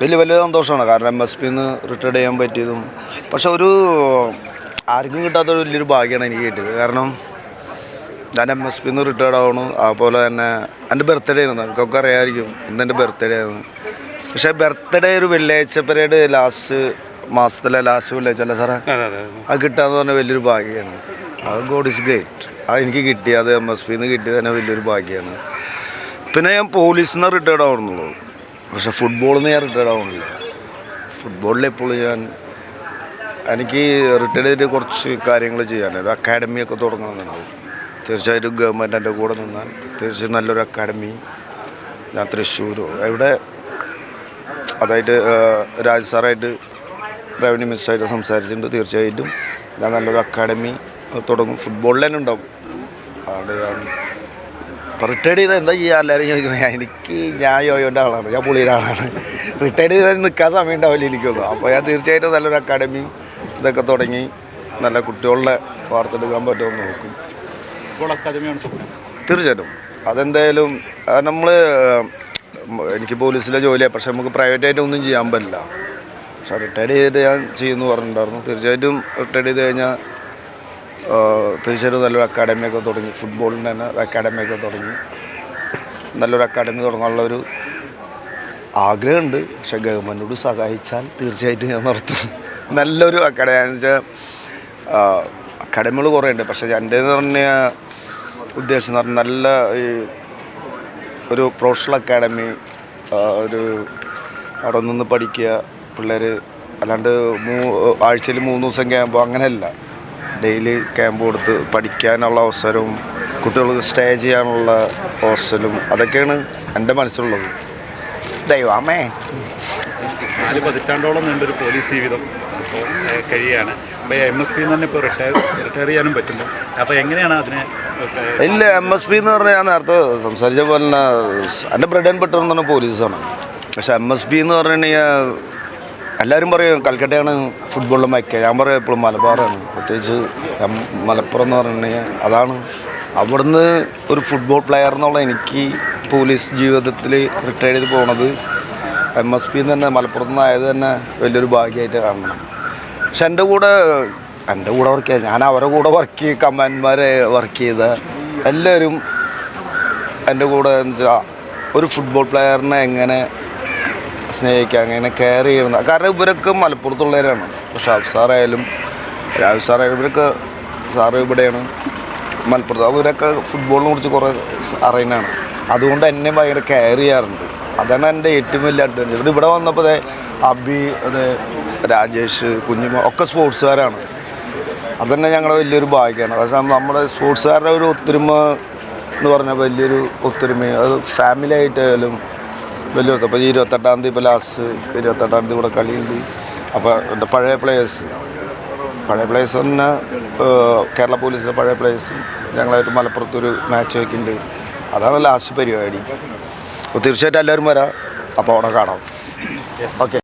വലിയ വലിയ സന്തോഷമാണ്. കാരണം എം എസ് പിന്ന് റിട്ടയർഡ് ചെയ്യാൻ പറ്റിയതും. പക്ഷെ ഒരു ആർക്കും കിട്ടാത്ത ഒരു വലിയൊരു ഭാഗ്യമാണ് എനിക്ക് കിട്ടിയത്. കാരണം ഞാൻ എം എസ് പിന്ന് റിട്ടയർഡ് ആവണു അതുപോലെ തന്നെ എന്റെ ബർത്ത്ഡേ ആയിരുന്നു. നിങ്ങൾക്കൊക്കെ അറിയാമായിരിക്കും. ഇന്ന് എന്റെ ബർത്ത്ഡേ ആയിരുന്നു. പക്ഷേ ബർത്ത്ഡേ ഒരു വെള്ളിയാഴ്ച പരേഡ് ലാസ്റ്റ് മാസത്തിലെ ലാസ്റ്റ് വെള്ളിയാഴ്ച അല്ല സാറേ? അത് കിട്ടാന്ന് പറഞ്ഞാൽ വലിയൊരു ഭാഗ്യമാണ് അത് ഗോഡ് ഇസ് ഗ്രേറ്റ് അത് എനിക്ക് കിട്ടിയത് എം എസ് പിന്ന് കിട്ടിയത് തന്നെ വലിയൊരു ഭാഗ്യമാണ് പിന്നെ ഞാൻ പോലീസിൽ നിന്ന് റിട്ടയർഡ് ആവണമെന്നുള്ളൂ പക്ഷെ ഫുട്ബോളിൽ നിന്ന് ഞാൻ റിട്ടയർഡ് ആവുന്നില്ല ഫുട്ബോളിൽ ഞാൻ എനിക്ക് റിട്ടയർഡ് ചെയ്തിട്ട് കുറച്ച് കാര്യങ്ങൾ ചെയ്യാനുണ്ട് അക്കാഡമിയൊക്കെ തുടങ്ങണമെന്നുണ്ട് തീർച്ചയായിട്ടും ഗവൺമെന്റ് എന്റെ കൂടെ നിന്നാൽ തീർച്ചയായും നല്ലൊരു അക്കാഡമി ഞാൻ തൃശ്ശൂരോ എവിടെ? അതായിട്ട് രാജ് സാറായിട്ട് റവന്യൂ മിനിസ്റ്ററായിട്ട് സംസാരിച്ചിട്ടുണ്ട്. തീർച്ചയായിട്ടും ഞാൻ നല്ലൊരു അക്കാഡമി തുടങ്ങും. ഫുട്ബോളിൽ തന്നെ ഉണ്ടാവും. അതുകൊണ്ട് ഞാൻ ഇപ്പോൾ റിട്ടയർഡ് ചെയ്താൽ എന്താ ചെയ്യുക എല്ലാവരും ചോദിക്കും എനിക്ക് ഞാൻ യോയോന്റെ ആളാണ് ഞാൻ പുള്ളിയുടെ ആളാണ്. റിട്ടയർഡ് ചെയ്താൽ നിൽക്കാൻ സമയം ഉണ്ടാവില്ല എനിക്കൊന്നും. അപ്പോൾ ഞാൻ തീർച്ചയായിട്ടും നല്ലൊരു അക്കാഡമി ഇതൊക്കെ തുടങ്ങി നല്ല കുട്ടികളുടെ വാർത്തെടുക്കാൻ പറ്റുമെന്ന് നോക്കും. തീർച്ചയായിട്ടും. അതെന്തായാലും നമ്മൾ എനിക്ക് പോലീസിലെ ജോലിയാണ് പക്ഷെ നമുക്ക് പ്രൈവറ്റായിട്ട് ഒന്നും ചെയ്യാൻ പറ്റില്ല. പക്ഷേ റിട്ടയർഡ് ചെയ്തിട്ട് ഞാൻ ചെയ്യുമെന്ന് പറഞ്ഞിട്ടുണ്ടായിരുന്നു. തീർച്ചയായിട്ടും റിട്ടയർഡ് ചെയ്ത് കഴിഞ്ഞാൽ തീർച്ചയായിട്ടും നല്ലൊരു അക്കാഡമിയൊക്കെ തുടങ്ങി. ഫുട്ബോളിന്റെ തന്നെ ഒരു അക്കാഡമിയൊക്കെ തുടങ്ങി. നല്ലൊരു അക്കാഡമി തുടങ്ങാനുള്ള ഒരു ആഗ്രഹമുണ്ട്. പക്ഷെ ഗവൺമെന്റോട് സഹായിച്ചാൽ തീർച്ചയായിട്ടും ഞാൻ നടത്തും. നല്ലൊരു അക്കാഡമി എന്ന് വെച്ചാൽ അക്കാഡമികൾ കുറേ ഉണ്ട് പക്ഷേ എന്റെ എന്ന് പറഞ്ഞ ഉദ്ദേശം എന്ന് പറഞ്ഞാൽ നല്ല ഈ ഒരു പ്രൊഫഷണൽ അക്കാഡമി ഒരു അവിടെ നിന്ന് പഠിക്കുക പിള്ളേർ അല്ലാണ്ട് മൂ ആഴ്ചയിൽ മൂന്ന് ദിവസം ക്യാമ്പോ അങ്ങനെയല്ല. ഡെയിലി ക്യാമ്പ് കൊടുത്ത് പഠിക്കാനുള്ള അവസരവും കുട്ടികൾക്ക് സ്റ്റേ ചെയ്യാനുള്ള ഹോസ്റ്റലും അതൊക്കെയാണ് എന്റെ മനസ്സിലുള്ളത്. ദൈവമേ. നാല് പതിറ്റാണ്ടോളം നീണ്ടൊരു പോലീസ് ജീവിതം ഇപ്പോൾ കഴിയുകയാണ്. അപ്പോൾ എം എസ് പി തന്നെ ഇപ്പോൾ റിട്ടയർ റിട്ടയർ ചെയ്യാനും പറ്റുന്നു അപ്പോൾ എങ്ങനെയാണ് അതിനെ ഇല്ല എം എസ് പി എന്ന് പറഞ്ഞാൽ ഞാൻ നേരത്തെ സംസാരിച്ച പോലെ തന്നെ എന്റെ ബ്രെഡ് ആൻഡ് ബട്ടർ എന്ന് പറഞ്ഞ പോലീസാണ് പക്ഷെ എം എസ് പി എന്ന് പറഞ്ഞിട്ടുണ്ടെങ്കിൽ എല്ലാവരും പറയും കൽക്കട്ടയാണ് ഫുട്ബോളിൽ മയക്കുക ഞാൻ പറയും എപ്പോഴും മലബാറാണ്. പ്രത്യേകിച്ച് മലപ്പുറം എന്ന് പറഞ്ഞാൽ അതാണ്. അവിടുന്ന് ഒരു ഫുട്ബോൾ പ്ലെയർ എന്നുള്ള എനിക്ക് പോലീസ് ജീവിതത്തിൽ റിട്ടയർ ചെയ്ത് പോണത് എം എസ് പി തന്നെ മലപ്പുറത്ത് നിന്നായത് തന്നെ വലിയൊരു ഭാഗ്യമായിട്ട് കാണണം. പക്ഷെ എന്റെ കൂടെ എന്റെ കൂടെ വർക്ക് ചെയ്ത ഞാൻ അവരുടെ കൂടെ വർക്ക് ചെയ്ത് കമാൻഡ്മാരെ വർക്ക് ചെയ്ത എല്ലാവരും എന്റെ കൂടെ എന്ന് വെച്ചാൽ ഒരു ഫുട്ബോൾ പ്ലെയറിനെ എങ്ങനെ സ്നേഹിക്കുക അങ്ങനെ കെയർ ചെയ്യണം. കാരണം ഇവരൊക്കെ മലപ്പുറത്തുള്ളവരാണ്. ഷാഫ് സാറായാലും രാജു സാർ ഇവരൊക്കെ സാറ് ഇവിടെയാണ്. മലപ്പുറത്ത് അവരൊക്കെ ഫുട്ബോളിനെ കുറിച്ച് കുറേ അറിയുന്നതാണ്. അതുകൊണ്ട് എന്നെ ഭയങ്കര കെയർ ചെയ്യാറുണ്ട്. അതാണ് എന്റെ ഏറ്റവും വലിയ അഡ്വാന്റേജ് ഇവിടെ വന്നപ്പോൾ അബി അതെ രാജേഷ് കുഞ്ഞു ഒക്കെ സ്പോർട്സുകാരാണ് തന്നെ ഞങ്ങളുടെ വലിയൊരു ഭാഗ്യമാണ് പക്ഷേ നമ്മുടെ സ്പോർട്സുകാരുടെ ഒരു ഒത്തൊരുമ എന്ന് പറഞ്ഞാൽ വലിയൊരു ഒത്തൊരുമ അത് ഫാമിലി ആയിട്ടായാലും വലിയൊരു അപ്പോൾ ഇരുപത്തെട്ടാം തീയതി ഇപ്പോൾ ലാസ്റ്റ് ഇരുപത്തെട്ടാം തീയതി ഇവിടെ കളിയുണ്ട്. അപ്പോൾ എന്റെ പഴയ പ്ലേയേഴ്സ് പഴയ തന്നെ കേരള പോലീസിലെ പഴയ പ്ലേസും ഞങ്ങളായിട്ട് മലപ്പുറത്തൊരു മാച്ച് വയ്ക്കുന്നുണ്ട് അതാണ് ലാസ്റ്റ് പരിപാടി. തീർച്ചയായിട്ടും എല്ലാവരും വരാം. അപ്പോൾ അവിടെ കാണാം. ഓക്കെ